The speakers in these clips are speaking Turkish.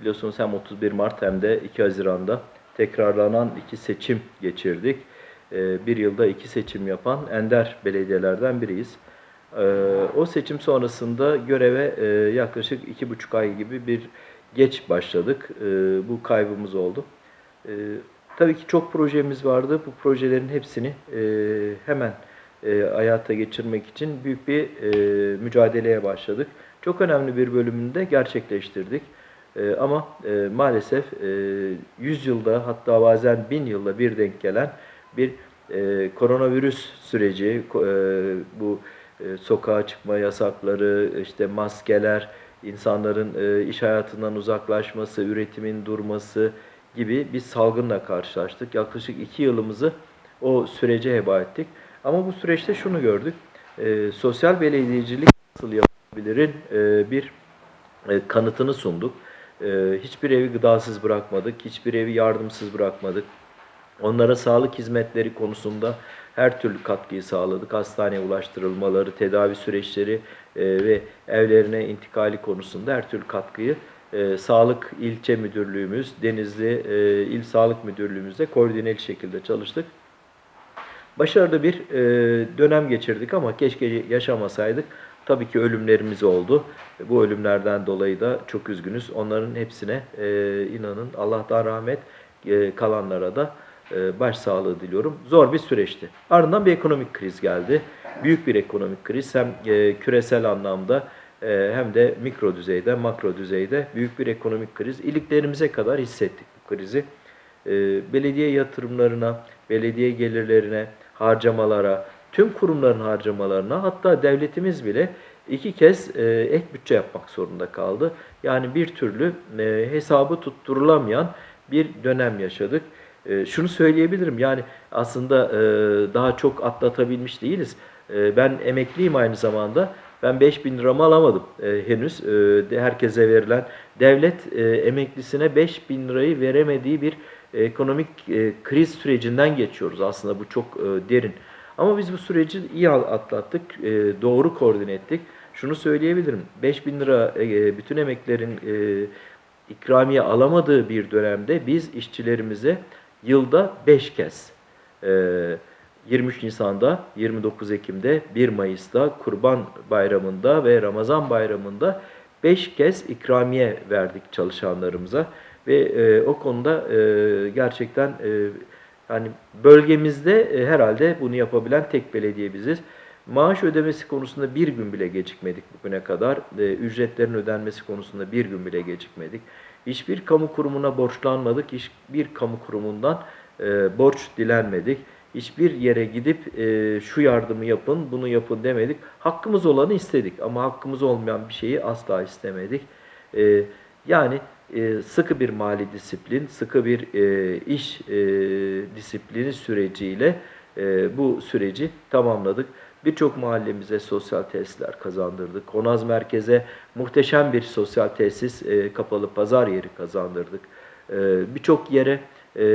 Biliyorsunuz hem 31 Mart hem de 2 Haziran'da tekrarlanan iki seçim geçirdik. Ee, Bir yılda iki seçim yapan ender belediyelerden biriyiz. Ee, O seçim sonrasında göreve e, yaklaşık iki buçuk ay gibi bir geç başladık. Ee, Bu kaybımız oldu. Tabii ki çok projemiz vardı. Bu projelerin hepsini e, hemen e, hayata geçirmek için büyük bir mücadeleye başladık. Çok önemli bir bölümünü de gerçekleştirdik. E, ama e, maalesef e, 100 yılda hatta bazen 1000 yılda bir denk gelen bir e, koronavirüs süreci, e, bu e, sokağa çıkma yasakları, işte maskeler, insanların e, iş hayatından uzaklaşması, üretimin durması gibi bir salgınla karşılaştık. Yaklaşık iki yılımızı o sürece heba ettik. Ama bu süreçte şunu gördük. E, sosyal belediyecilik nasıl yapılabilirin e, bir e, kanıtını sunduk. E, hiçbir evi gıdasız bırakmadık, hiçbir evi yardımsız bırakmadık. Onlara sağlık hizmetleri konusunda her türlü katkıyı sağladık. Hastaneye ulaştırılmaları, tedavi süreçleri e, ve evlerine intikali konusunda her türlü katkıyı e, Sağlık İlçe Müdürlüğümüz, Denizli e, İl Sağlık Müdürlüğümüzle koordineli şekilde çalıştık. Başarılı bir e, dönem geçirdik ama keşke yaşamasaydık. Tabii ki ölümlerimiz oldu. Bu ölümlerden dolayı da çok üzgünüz. Onların hepsine e, inanın Allah'tan rahmet, e, kalanlara da e, başsağlığı diliyorum. Zor bir süreçti. Ardından bir ekonomik kriz geldi. Büyük bir ekonomik kriz hem e, küresel anlamda e, hem de mikro düzeyde, makro düzeyde büyük bir ekonomik kriz. İliklerimize kadar hissettik bu krizi. E, belediye yatırımlarına, belediye gelirlerine, harcamalara, tüm kurumların harcamalarına hatta devletimiz bile iki kez e, ek bütçe yapmak zorunda kaldı. Yani bir türlü e, hesabı tutturulamayan bir dönem yaşadık. E, şunu söyleyebilirim yani aslında e, daha çok atlatabilmiş değiliz. Ben emekliyim aynı zamanda. Ben 5000 liramı alamadım e, henüz. E, herkese verilen devlet e, emeklisine 5000 lirayı veremediği bir ekonomik e, kriz sürecinden geçiyoruz. Aslında bu çok e, derin. Ama biz bu süreci iyi atlattık, e, doğru koordine ettik. Şunu söyleyebilirim, 5000 lira e, bütün emeklerin e, ikramiye alamadığı bir dönemde biz işçilerimize yılda 5 kez e, 23 Nisan'da, 29 Ekim'de, 1 Mayıs'ta, Kurban Bayramı'nda ve Ramazan Bayramı'nda 5 kez ikramiye verdik çalışanlarımıza ve e, o konuda e, gerçekten e, yani bölgemizde e, herhalde bunu yapabilen tek belediye biziz. Maaş ödemesi konusunda bir gün bile gecikmedik bugüne kadar. E, ücretlerin ödenmesi konusunda bir gün bile gecikmedik. Hiçbir kamu kurumuna borçlanmadık. Hiçbir kamu kurumundan e, borç dilenmedik. Hiçbir yere gidip e, şu yardımı yapın, bunu yapın demedik. Hakkımız olanı istedik ama hakkımız olmayan bir şeyi asla istemedik. E, yani e, sıkı bir mali disiplin, sıkı bir e, iş e, disiplini süreciyle e, bu süreci tamamladık. Birçok mahallemize sosyal tesisler kazandırdık. Konaz merkeze muhteşem bir sosyal tesis, kapalı pazar yeri kazandırdık. E, Birçok yere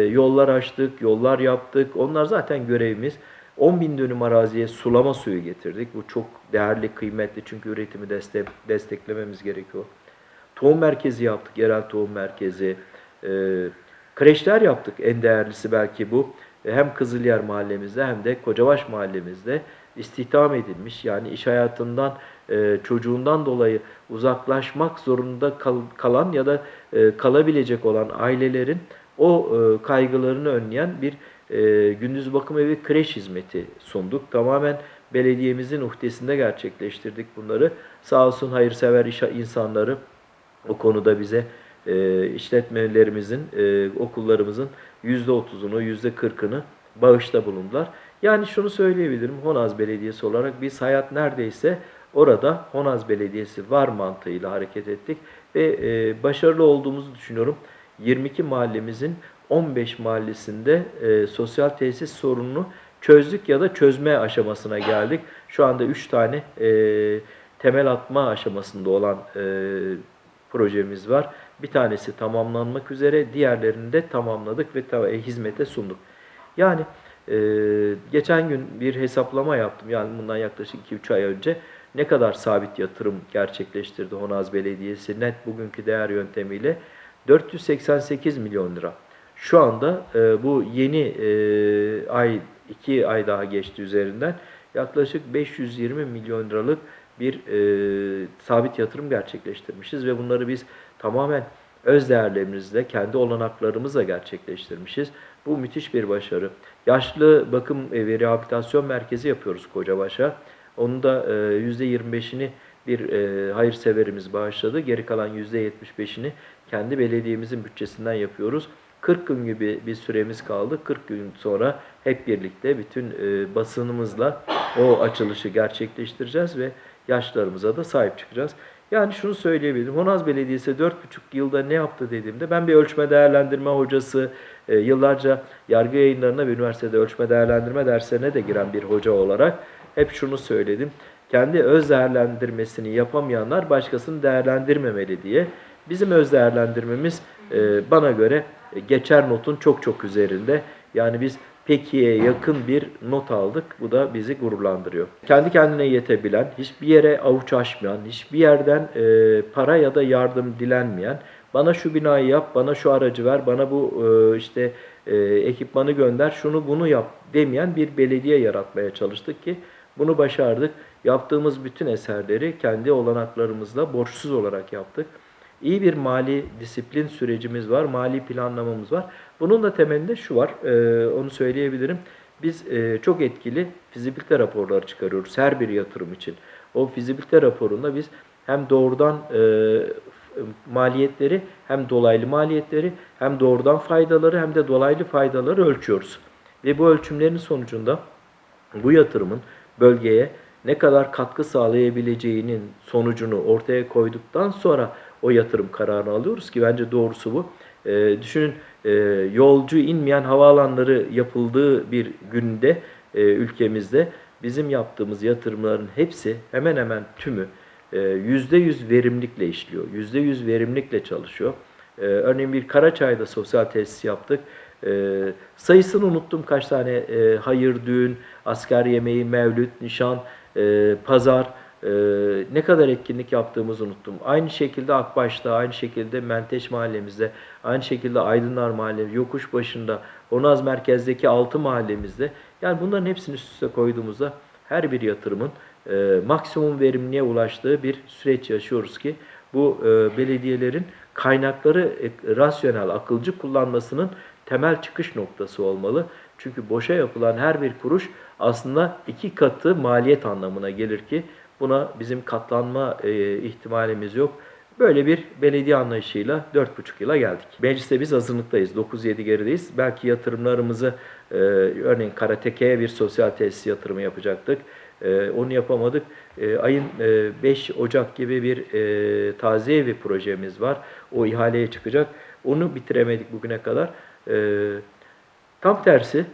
yollar açtık, yollar yaptık. Onlar zaten görevimiz. 10 bin dönüm araziye sulama suyu getirdik. Bu çok değerli, kıymetli çünkü üretimi destek, desteklememiz gerekiyor. Tohum merkezi yaptık, yerel tohum merkezi. E, kreşler yaptık, en değerlisi belki bu. E, hem Kızılyer mahallemizde hem de Kocabaş mahallemizde istihdam edilmiş. Yani iş hayatından, e, çocuğundan dolayı uzaklaşmak zorunda kal- kalan ya da e, kalabilecek olan ailelerin o e, kaygılarını önleyen bir e, gündüz bakım evi kreş hizmeti sunduk. Tamamen belediyemizin uhdesinde gerçekleştirdik bunları. Sağ olsun hayırsever iş insanları o konuda bize e, işletmelerimizin, e, okullarımızın %30'unu, %40'ını bağışta bulundular. Yani şunu söyleyebilirim, Honaz Belediyesi olarak biz hayat neredeyse orada Honaz Belediyesi var mantığıyla hareket ettik ve e, başarılı olduğumuzu düşünüyorum. 22 mahallemizin 15 mahallesinde e, sosyal tesis sorununu çözdük ya da çözme aşamasına geldik. Şu anda 3 tane e, temel atma aşamasında olan e, projemiz var. Bir tanesi tamamlanmak üzere, diğerlerini de tamamladık ve e, hizmete sunduk. Yani e, geçen gün bir hesaplama yaptım. Yani bundan yaklaşık 2-3 ay önce ne kadar sabit yatırım gerçekleştirdi Honaz Belediyesi net bugünkü değer yöntemiyle 488 milyon lira. Şu anda e, bu yeni e, ay, iki ay daha geçti üzerinden yaklaşık 520 milyon liralık bir e, sabit yatırım gerçekleştirmişiz ve bunları biz tamamen öz değerlerimizle, kendi olanaklarımızla gerçekleştirmişiz. Bu müthiş bir başarı. Yaşlı bakım ve rehabilitasyon merkezi yapıyoruz Kocabaş'a. Onun da e, %25'ini bir e, hayırseverimiz bağışladı. Geri kalan %75'ini kendi belediyemizin bütçesinden yapıyoruz. 40 gün gibi bir süremiz kaldı. 40 gün sonra hep birlikte bütün e, basınımızla o açılışı gerçekleştireceğiz ve yaşlarımıza da sahip çıkacağız. Yani şunu söyleyebilirim. Honaz Belediyesi 4,5 yılda ne yaptı dediğimde ben bir ölçme değerlendirme hocası, e, yıllarca yargı yayınlarına ve üniversitede ölçme değerlendirme derslerine de giren bir hoca olarak hep şunu söyledim. Kendi öz değerlendirmesini yapamayanlar başkasını değerlendirmemeli diye. Bizim öz değerlendirmemiz e, bana göre e, geçer notun çok çok üzerinde. Yani biz pekiye yakın bir not aldık. Bu da bizi gururlandırıyor. Kendi kendine yetebilen, hiçbir yere avuç açmayan, hiçbir yerden e, para ya da yardım dilenmeyen, bana şu binayı yap, bana şu aracı ver, bana bu e, işte e, ekipmanı gönder, şunu bunu yap demeyen bir belediye yaratmaya çalıştık ki bunu başardık. Yaptığımız bütün eserleri kendi olanaklarımızla borçsuz olarak yaptık. İyi bir mali disiplin sürecimiz var, mali planlamamız var. Bunun da temelinde şu var, e, onu söyleyebilirim. Biz e, çok etkili fizibilite raporları çıkarıyoruz her bir yatırım için. O fizibilite raporunda biz hem doğrudan e, maliyetleri hem dolaylı maliyetleri hem doğrudan faydaları hem de dolaylı faydaları ölçüyoruz. Ve bu ölçümlerin sonucunda bu yatırımın bölgeye ne kadar katkı sağlayabileceğinin sonucunu ortaya koyduktan sonra o yatırım kararını alıyoruz ki bence doğrusu bu. E, düşünün e, yolcu inmeyen havaalanları yapıldığı bir günde e, ülkemizde bizim yaptığımız yatırımların hepsi hemen hemen tümü e, %100 verimlilikle işliyor. %100 verimlilikle çalışıyor. E, örneğin bir Karaçay'da sosyal tesis yaptık. E, sayısını unuttum kaç tane e, hayır, düğün, asker yemeği, mevlüt, nişan, e, pazar, e, ne kadar etkinlik yaptığımızı unuttum. Aynı şekilde Akbaş'ta, aynı şekilde Menteş mahallemizde, aynı şekilde Aydınlar mahallemiz, Yokuş başında, Onaz merkezdeki altı mahallemizde. Yani bunların hepsini üst üste koyduğumuzda her bir yatırımın e, maksimum verimliğe ulaştığı bir süreç yaşıyoruz ki bu e, belediyelerin kaynakları e, rasyonel, akılcı kullanmasının temel çıkış noktası olmalı. Çünkü boşa yapılan her bir kuruş aslında iki katı maliyet anlamına gelir ki buna bizim katlanma e, ihtimalimiz yok. Böyle bir belediye anlayışıyla 4,5 yıla geldik. Mecliste biz hazırlıktayız. 9-7 gerideyiz. Belki yatırımlarımızı e, örneğin Karateke'ye bir sosyal tesis yatırımı yapacaktık. E, onu yapamadık. E, ayın e, 5 Ocak gibi bir e, taziye evi projemiz var. O ihaleye çıkacak. Onu bitiremedik bugüne kadar. E, tam tersi,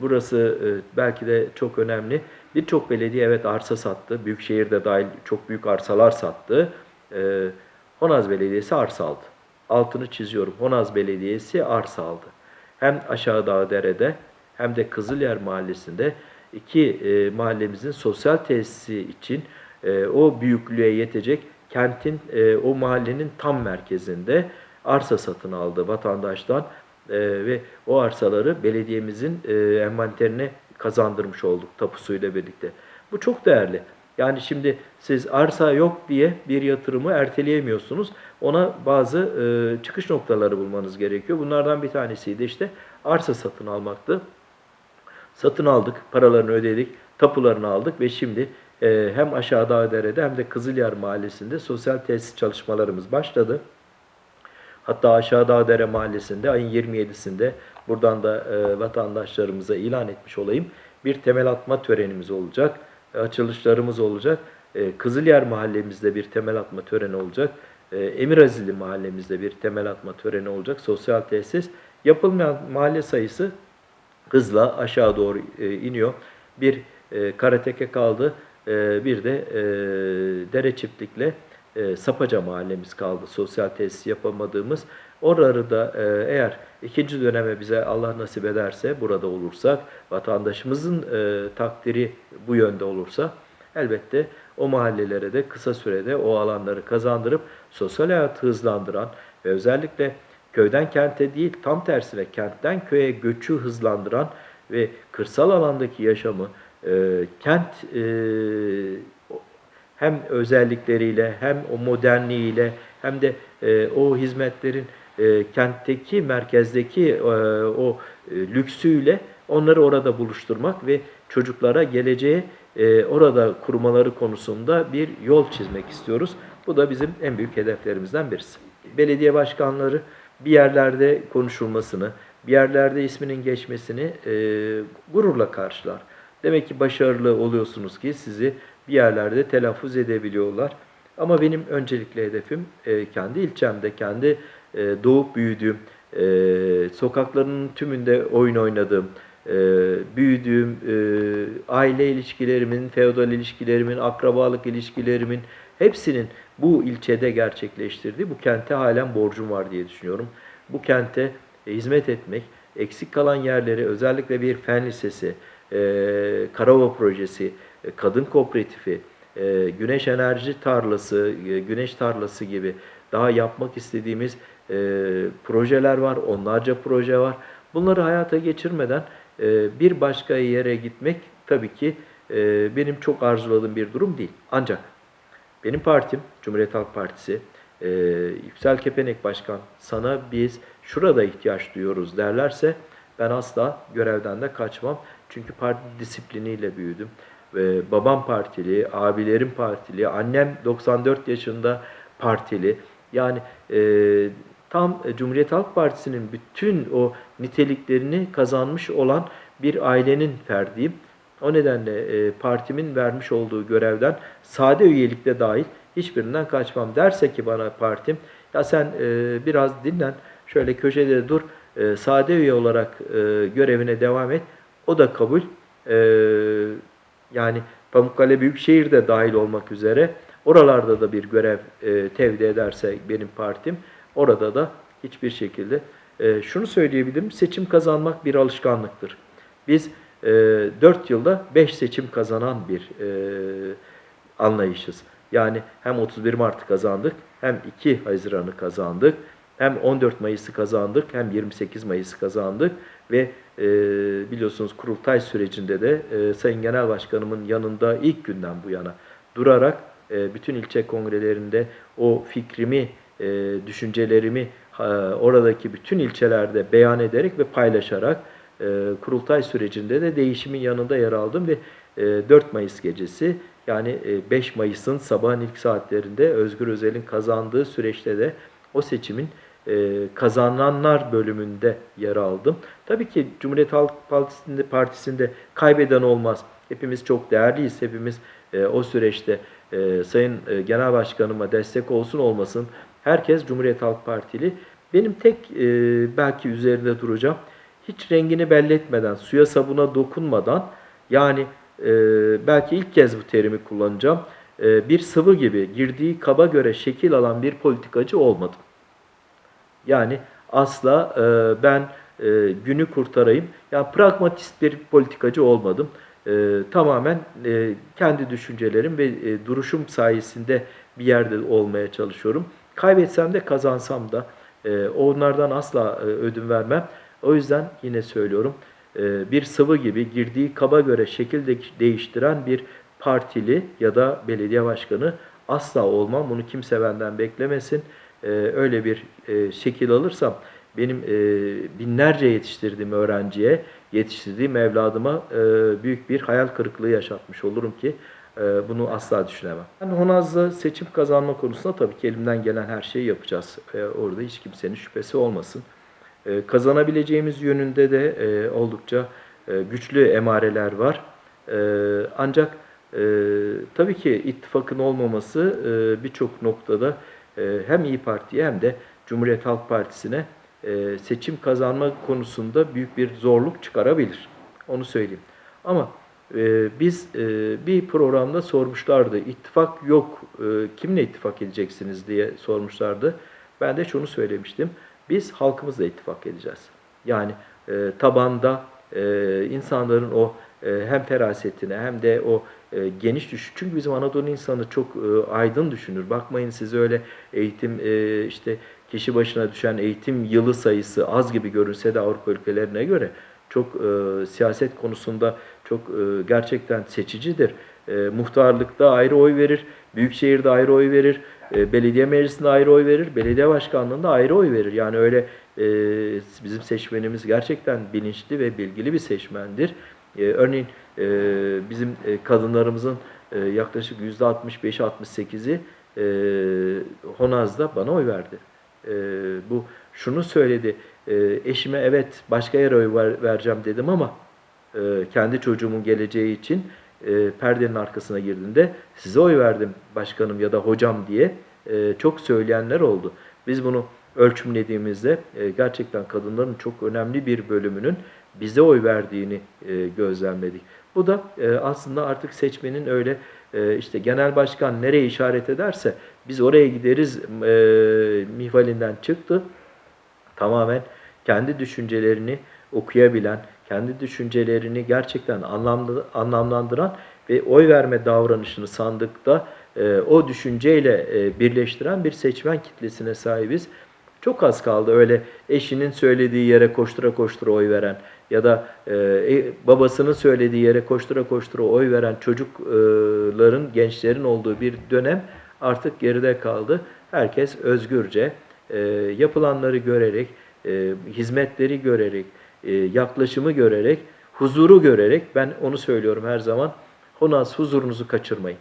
burası belki de çok önemli. Birçok belediye evet arsa sattı. Büyükşehir'de dahil çok büyük arsalar sattı. E, Honaz Belediyesi arsa aldı. Altını çiziyorum. Honaz Belediyesi arsa aldı. Hem Aşağı Dağdere'de hem de Kızılyer Mahallesi'nde iki e, mahallemizin sosyal tesisi için e, o büyüklüğe yetecek kentin e, o mahallenin tam merkezinde arsa satın aldı vatandaştan e, ve o arsaları belediyemizin e, envanterine kazandırmış olduk tapusuyla birlikte. Bu çok değerli. Yani şimdi siz arsa yok diye bir yatırımı erteleyemiyorsunuz. Ona bazı e, çıkış noktaları bulmanız gerekiyor. Bunlardan bir tanesiydi işte arsa satın almaktı. Satın aldık, paralarını ödedik, tapularını aldık ve şimdi e, hem aşağıda Dağdere'de hem de Kızılyar Mahallesi'nde sosyal tesis çalışmalarımız başladı. Hatta Aşağı Dağdere Mahallesi'nde ayın 27'sinde buradan da e, vatandaşlarımıza ilan etmiş olayım. Bir temel atma törenimiz olacak, e, açılışlarımız olacak. E, Kızılyer Mahallemizde bir temel atma töreni olacak. E, Emirazili Mahallemizde bir temel atma töreni olacak. Sosyal tesis. Yapılmayan mahalle sayısı hızla aşağı doğru e, iniyor. Bir e, karateke kaldı, e, bir de e, dere çiftlikle e, Sapaca mahallemiz kaldı. Sosyal tesis yapamadığımız. Oraları da e, eğer ikinci döneme bize Allah nasip ederse burada olursak, vatandaşımızın e, takdiri bu yönde olursa elbette o mahallelere de kısa sürede o alanları kazandırıp sosyal hayatı hızlandıran ve özellikle köyden kente değil tam tersine kentten köye göçü hızlandıran ve kırsal alandaki yaşamı e, kent e, hem özellikleriyle hem o modernliğiyle hem de e, o hizmetlerin e, kentteki merkezdeki e, o e, lüksüyle onları orada buluşturmak ve çocuklara geleceğe e, orada kurmaları konusunda bir yol çizmek istiyoruz. Bu da bizim en büyük hedeflerimizden birisi. Belediye başkanları bir yerlerde konuşulmasını, bir yerlerde isminin geçmesini e, gururla karşılar. Demek ki başarılı oluyorsunuz ki sizi bir yerlerde telaffuz edebiliyorlar. Ama benim öncelikli hedefim e, kendi ilçemde, kendi e, doğup büyüdüğüm, e, sokaklarının tümünde oyun oynadığım, e, büyüdüğüm e, aile ilişkilerimin, feodal ilişkilerimin, akrabalık ilişkilerimin hepsinin bu ilçede gerçekleştirdiği bu kente halen borcum var diye düşünüyorum. Bu kente hizmet etmek, eksik kalan yerleri özellikle bir fen lisesi, e, Karava projesi, kadın kooperatifi, güneş enerji tarlası, güneş tarlası gibi daha yapmak istediğimiz e, projeler var, onlarca proje var. Bunları hayata geçirmeden e, bir başka yere gitmek tabii ki e, benim çok arzuladığım bir durum değil. Ancak benim partim, Cumhuriyet Halk Partisi, e, Yüksel Kepenek Başkan, sana biz şurada ihtiyaç duyuyoruz derlerse ben asla görevden de kaçmam. Çünkü parti disipliniyle büyüdüm. Ve babam partili, abilerim partili, annem 94 yaşında partili. Yani e, tam e, Cumhuriyet Halk Partisi'nin bütün o niteliklerini kazanmış olan bir ailenin ferdiyim. O nedenle e, partimin vermiş olduğu görevden sade üyelikle dahil hiçbirinden kaçmam. Derse ki bana partim ya sen e, biraz dinlen şöyle köşede dur e, sade üye olarak e, görevine devam et. O da kabul. E, yani Pamukkale Büyükşehir de dahil olmak üzere oralarda da bir görev e, tevdi ederse benim partim orada da hiçbir şekilde e, şunu söyleyebilirim seçim kazanmak bir alışkanlıktır. Biz e, 4 yılda 5 seçim kazanan bir e, anlayışız. Yani hem 31 Mart'ı kazandık, hem 2 Haziran'ı kazandık, hem 14 Mayıs'ı kazandık, hem 28 Mayıs'ı kazandık ve e, biliyorsunuz kurultay sürecinde de e, Sayın Genel Başkanımın yanında ilk günden bu yana durarak e, bütün ilçe kongrelerinde o fikrimi, e, düşüncelerimi ha, oradaki bütün ilçelerde beyan ederek ve paylaşarak e, kurultay sürecinde de değişimin yanında yer aldım ve e, 4 Mayıs gecesi yani e, 5 Mayıs'ın sabahın ilk saatlerinde Özgür Özel'in kazandığı süreçte de o seçimin e, kazananlar bölümünde yer aldım. Tabii ki Cumhuriyet Halk Partisi'nde, Partisi'nde kaybeden olmaz. Hepimiz çok değerliyiz. Hepimiz e, o süreçte e, Sayın e, Genel Başkanıma destek olsun olmasın. Herkes Cumhuriyet Halk Partili. Benim tek e, belki üzerinde duracağım. Hiç rengini belli etmeden, suya sabuna dokunmadan yani e, belki ilk kez bu terimi kullanacağım. E, bir sıvı gibi girdiği kaba göre şekil alan bir politikacı olmadım. Yani asla e, ben e, günü kurtarayım. Yani pragmatist bir politikacı olmadım. E, tamamen e, kendi düşüncelerim ve e, duruşum sayesinde bir yerde olmaya çalışıyorum. Kaybetsem de kazansam da e, onlardan asla e, ödün vermem. O yüzden yine söylüyorum e, bir sıvı gibi girdiği kaba göre şekil de- değiştiren bir partili ya da belediye başkanı asla olmam. Bunu kimse benden beklemesin. Öyle bir şekil alırsam benim binlerce yetiştirdiğim öğrenciye, yetiştirdiğim evladıma büyük bir hayal kırıklığı yaşatmış olurum ki bunu asla düşünemem. Ben Honaz'da seçim kazanma konusunda tabii ki elimden gelen her şeyi yapacağız. E, orada hiç kimsenin şüphesi olmasın. E, kazanabileceğimiz yönünde de e, oldukça e, güçlü emareler var. Ancak e, tabii ki ittifakın olmaması birçok noktada hem İyi Parti'ye hem de Cumhuriyet Halk Partisi'ne seçim kazanma konusunda büyük bir zorluk çıkarabilir. Onu söyleyeyim. Ama e, biz e, bir programda sormuşlardı. İttifak yok, e, kimle ittifak edeceksiniz diye sormuşlardı. Ben de şunu söylemiştim. Biz halkımızla ittifak edeceğiz. Yani e, tabanda insanların o hem ferasetine hem de o geniş düşün. Çünkü bizim Anadolu insanı çok aydın düşünür. Bakmayın siz öyle eğitim işte kişi başına düşen eğitim yılı sayısı az gibi görünse de Avrupa ülkelerine göre çok siyaset konusunda çok e, gerçekten seçicidir. E, muhtarlıkta ayrı oy verir, büyükşehirde ayrı oy verir, e, belediye meclisinde ayrı oy verir, belediye başkanlığında ayrı oy verir. Yani öyle e, bizim seçmenimiz gerçekten bilinçli ve bilgili bir seçmendir. E, örneğin e, bizim e, kadınlarımızın e, yaklaşık %65-68'i e, Honaz'da bana oy verdi. E, bu şunu söyledi, e, eşime evet başka yere oy ver- vereceğim dedim ama e, kendi çocuğumun geleceği için e, perdenin arkasına girdiğinde size oy verdim başkanım ya da hocam diye e, çok söyleyenler oldu. Biz bunu ölçümlediğimizde gerçekten kadınların çok önemli bir bölümünün bize oy verdiğini gözlemledik. Bu da aslında artık seçmenin öyle işte genel başkan nereye işaret ederse biz oraya gideriz mihvalinden çıktı. Tamamen kendi düşüncelerini okuyabilen, kendi düşüncelerini gerçekten anlamlandıran ve oy verme davranışını sandıkta e, o düşünceyle e, birleştiren bir seçmen kitlesine sahibiz. Çok az kaldı öyle eşinin söylediği yere koştura koştura oy veren ya da e, babasının söylediği yere koştura koştura oy veren çocukların, gençlerin olduğu bir dönem artık geride kaldı. Herkes özgürce yapılanları görerek, hizmetleri görerek, yaklaşımı görerek, huzuru görerek ben onu söylüyorum her zaman. Honaz huzurunuzu kaçırmayın.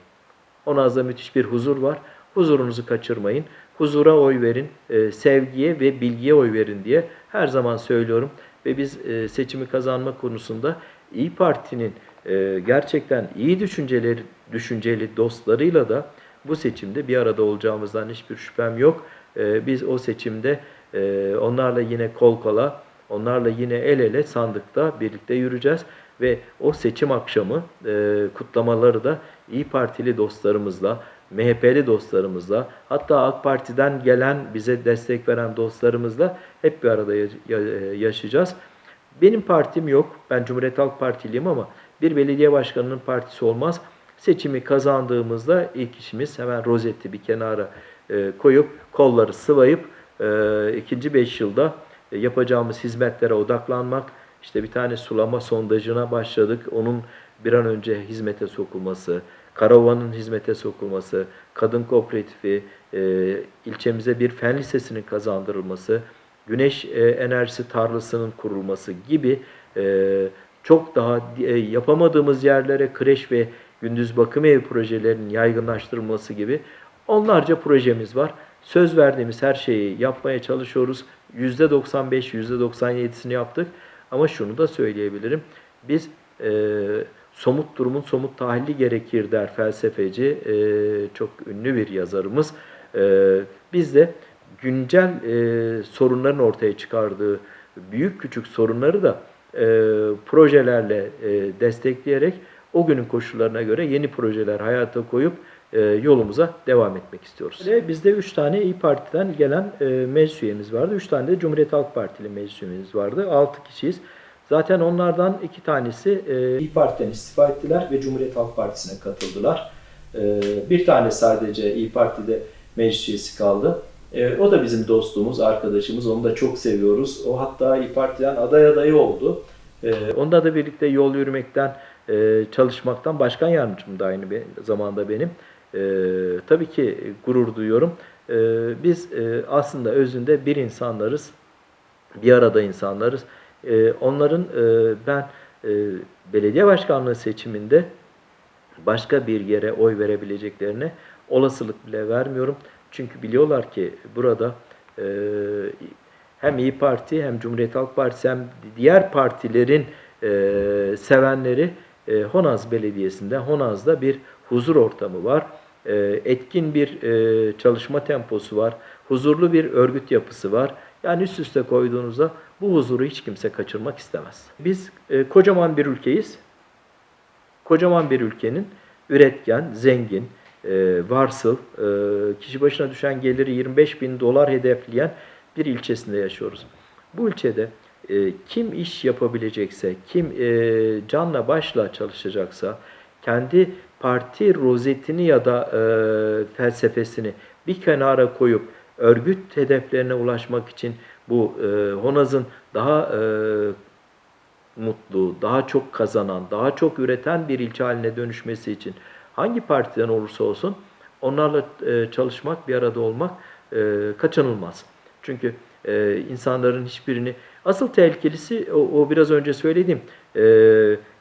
Honaz'da müthiş bir huzur var. Huzurunuzu kaçırmayın. Huzura oy verin, e, sevgiye ve bilgiye oy verin diye her zaman söylüyorum. Ve biz e, seçimi kazanma konusunda İyi Parti'nin e, gerçekten iyi düşünceleri, düşünceli dostlarıyla da bu seçimde bir arada olacağımızdan hiçbir şüphem yok. E, biz o seçimde e, onlarla yine kol kola, onlarla yine el ele sandıkta birlikte yürüyeceğiz ve o seçim akşamı e, kutlamaları da İyi Partili dostlarımızla, MHP'li dostlarımızla, hatta AK Parti'den gelen bize destek veren dostlarımızla hep bir arada ya- yaşayacağız. Benim partim yok. Ben Cumhuriyet Halk Partiliyim ama bir belediye başkanının partisi olmaz. Seçimi kazandığımızda ilk işimiz hemen rozeti bir kenara e, koyup kolları sıvayıp e, ikinci beş yılda e, yapacağımız hizmetlere odaklanmak. İşte bir tane sulama sondajına başladık. Onun bir an önce hizmete sokulması, Karaova'nın hizmete sokulması, kadın kooperatifi, e, ilçemize bir fen lisesinin kazandırılması, güneş e, enerjisi tarlasının kurulması gibi e, çok daha e, yapamadığımız yerlere kreş ve gündüz bakım evi projelerinin yaygınlaştırılması gibi onlarca projemiz var. Söz verdiğimiz her şeyi yapmaya çalışıyoruz. %95, %97'sini yaptık. Ama şunu da söyleyebilirim. Biz e, somut durumun somut tahlili gerekir der felsefeci. e, çok ünlü bir yazarımız. E, biz de güncel e, sorunların ortaya çıkardığı büyük küçük sorunları da e, projelerle e, destekleyerek o günün koşullarına göre yeni projeler hayata koyup e, yolumuza devam etmek istiyoruz. Ve bizde 3 tane İyi Parti'den gelen e, meclis üyemiz vardı. 3 tane de Cumhuriyet Halk Partili meclis üyemiz vardı. 6 kişiyiz. Zaten onlardan iki tanesi e, İyi Parti'den istifa ettiler ve Cumhuriyet Halk Partisi'ne katıldılar. Bir tane sadece İyi Parti'de meclis üyesi kaldı. O da bizim dostluğumuz, arkadaşımız. Onu da çok seviyoruz. O hatta İyi Parti'den aday adayı oldu. Onunla da birlikte yol yürümekten, çalışmaktan başkan yardımcım da aynı zamanda benim. E, tabii ki gurur duyuyorum. E, biz e, aslında özünde bir insanlarız, bir arada insanlarız. E, onların e, ben e, belediye başkanlığı seçiminde başka bir yere oy verebileceklerine olasılık bile vermiyorum. Çünkü biliyorlar ki burada e, hem İyi Parti hem Cumhuriyet Halk Partisi hem diğer partilerin e, sevenleri e, Honaz Belediyesi'nde, Honaz'da bir huzur ortamı var. E, etkin bir e, çalışma temposu var. Huzurlu bir örgüt yapısı var. Yani üst üste koyduğunuzda bu huzuru hiç kimse kaçırmak istemez. Biz e, kocaman bir ülkeyiz kocaman bir ülkenin üretken, zengin, e, varsıl, kişi başına düşen geliri 25 bin dolar hedefleyen bir ilçesinde yaşıyoruz. Bu ilçede kim iş yapabilecekse, kim canla başla çalışacaksa, kendi parti rozetini ya da e, felsefesini bir kenara koyup örgüt hedeflerine ulaşmak için bu e, Honaz'ın daha e, mutlu, daha çok kazanan, daha çok üreten bir ilçe haline dönüşmesi için hangi partiden olursa olsun onlarla e, çalışmak, bir arada olmak e, kaçınılmaz. Çünkü e, insanların hiçbirini, asıl tehlikelisi o, o biraz önce söylediğim e,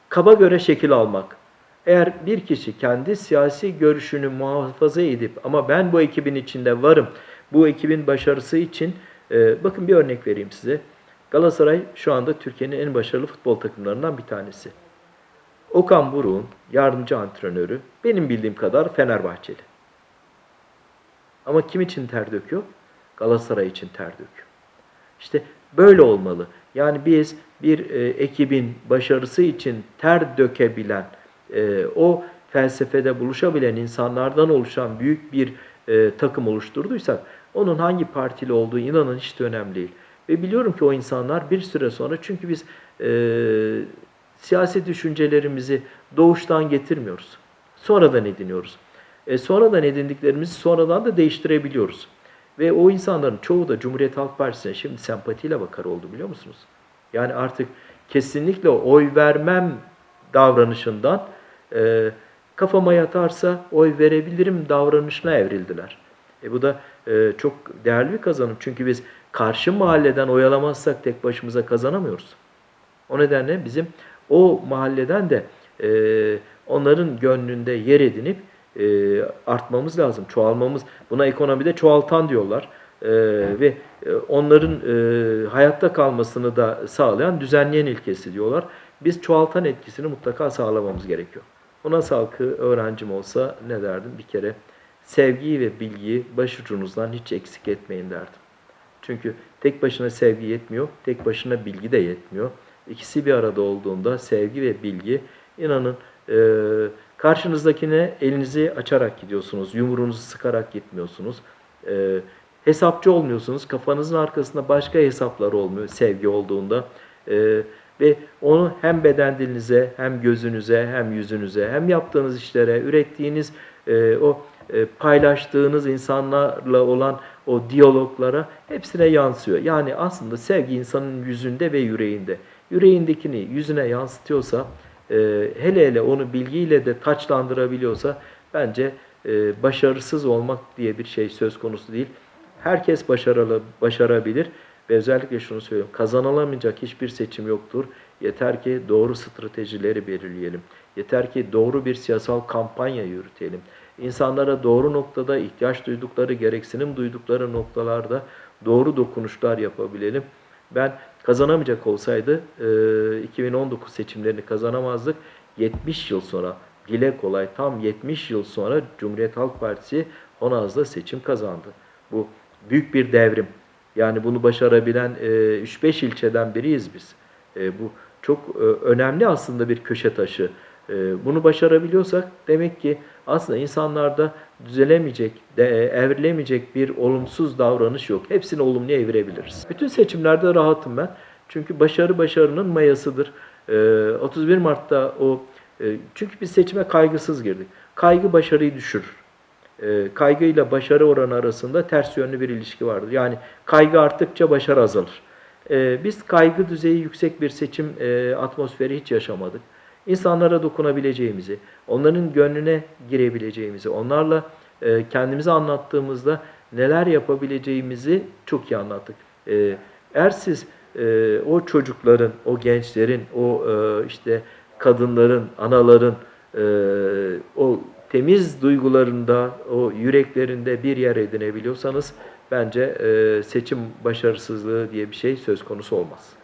kaba göre şekil almak. Eğer bir kişi kendi siyasi görüşünü muhafaza edip ama ben bu ekibin içinde varım, bu ekibin başarısı için e, bakın bir örnek vereyim size. Galatasaray şu anda Türkiye'nin en başarılı futbol takımlarından bir tanesi. Okan Buruk'un yardımcı antrenörü benim bildiğim kadar Fenerbahçeli. Ama kim için ter döküyor? Galatasaray için ter döküyor. İşte böyle olmalı. Yani biz bir e, ekibin başarısı için ter dökebilen, e, o felsefede buluşabilen insanlardan oluşan büyük bir e, takım oluşturduysak onun hangi partili olduğu inanın hiç de önemli değil. Ve biliyorum ki o insanlar bir süre sonra çünkü biz e, siyasi düşüncelerimizi doğuştan getirmiyoruz. Sonradan ediniyoruz. E, sonradan edindiklerimizi sonradan da değiştirebiliyoruz. Ve o insanların çoğu da Cumhuriyet Halk Partisi'ne şimdi sempatiyle bakar oldu biliyor musunuz? Yani artık kesinlikle oy vermem davranışından e, kafama yatarsa oy verebilirim davranışına evrildiler. E bu da e, çok değerli bir kazanım. Çünkü biz karşı mahalleden oy alamazsak tek başımıza kazanamıyoruz. O nedenle bizim o mahalleden de e, onların gönlünde yer edinip e, artmamız lazım, çoğalmamız. Buna ekonomide çoğaltan diyorlar. E, ve e, onların e, hayatta kalmasını da sağlayan düzenleyen ilkesi diyorlar. Biz çoğaltan etkisini mutlaka sağlamamız gerekiyor. Ona halkı öğrencim olsa ne derdim? Bir kere sevgiyi ve bilgiyi başucunuzdan hiç eksik etmeyin derdim. Çünkü tek başına sevgi yetmiyor, tek başına bilgi de yetmiyor. İkisi bir arada olduğunda sevgi ve bilgi inanın e, karşınızdakine elinizi açarak gidiyorsunuz, yumruğunuzu sıkarak gitmiyorsunuz. E, hesapçı olmuyorsunuz, kafanızın arkasında başka hesaplar olmuyor sevgi olduğunda. E, ve onu hem beden dilinize, hem gözünüze, hem yüzünüze, hem yaptığınız işlere, ürettiğiniz e, o e, paylaştığınız insanlarla olan o diyaloglara hepsine yansıyor. Yani aslında sevgi insanın yüzünde ve yüreğinde. Yüreğindekini yüzüne yansıtıyorsa, e, hele hele onu bilgiyle de taçlandırabiliyorsa bence e, başarısız olmak diye bir şey söz konusu değil. Herkes başarılı, başarabilir ve özellikle şunu söylüyorum. Kazanılamayacak hiçbir seçim yoktur. Yeter ki doğru stratejileri belirleyelim. Yeter ki doğru bir siyasal kampanya yürütelim. İnsanlara doğru noktada ihtiyaç duydukları, gereksinim duydukları noktalarda doğru dokunuşlar yapabilelim. Ben kazanamayacak olsaydı 2019 seçimlerini kazanamazdık. 70 yıl sonra dile kolay tam 70 yıl sonra Cumhuriyet Halk Partisi Honaz'da seçim kazandı. Bu büyük bir devrim. Yani bunu başarabilen 3-5 ilçeden biriyiz biz. Bu çok önemli aslında bir köşe taşı. Bunu başarabiliyorsak demek ki aslında insanlarda düzelemeyecek, evrilemeyecek bir olumsuz davranış yok. Hepsini olumlu evirebiliriz. Bütün seçimlerde rahatım ben. Çünkü başarı başarının mayasıdır. 31 Mart'ta o çünkü biz seçime kaygısız girdik. Kaygı başarıyı düşürür. Kaygıyla başarı oranı arasında ters yönlü bir ilişki vardır. Yani kaygı arttıkça başarı azalır. Biz kaygı düzeyi yüksek bir seçim atmosferi hiç yaşamadık insanlara dokunabileceğimizi, onların gönlüne girebileceğimizi, onlarla e, kendimizi anlattığımızda neler yapabileceğimizi çok iyi anlattık. E, eğer siz e, o çocukların, o gençlerin, o e, işte kadınların, anaların e, o temiz duygularında, o yüreklerinde bir yer edinebiliyorsanız bence e, seçim başarısızlığı diye bir şey söz konusu olmaz.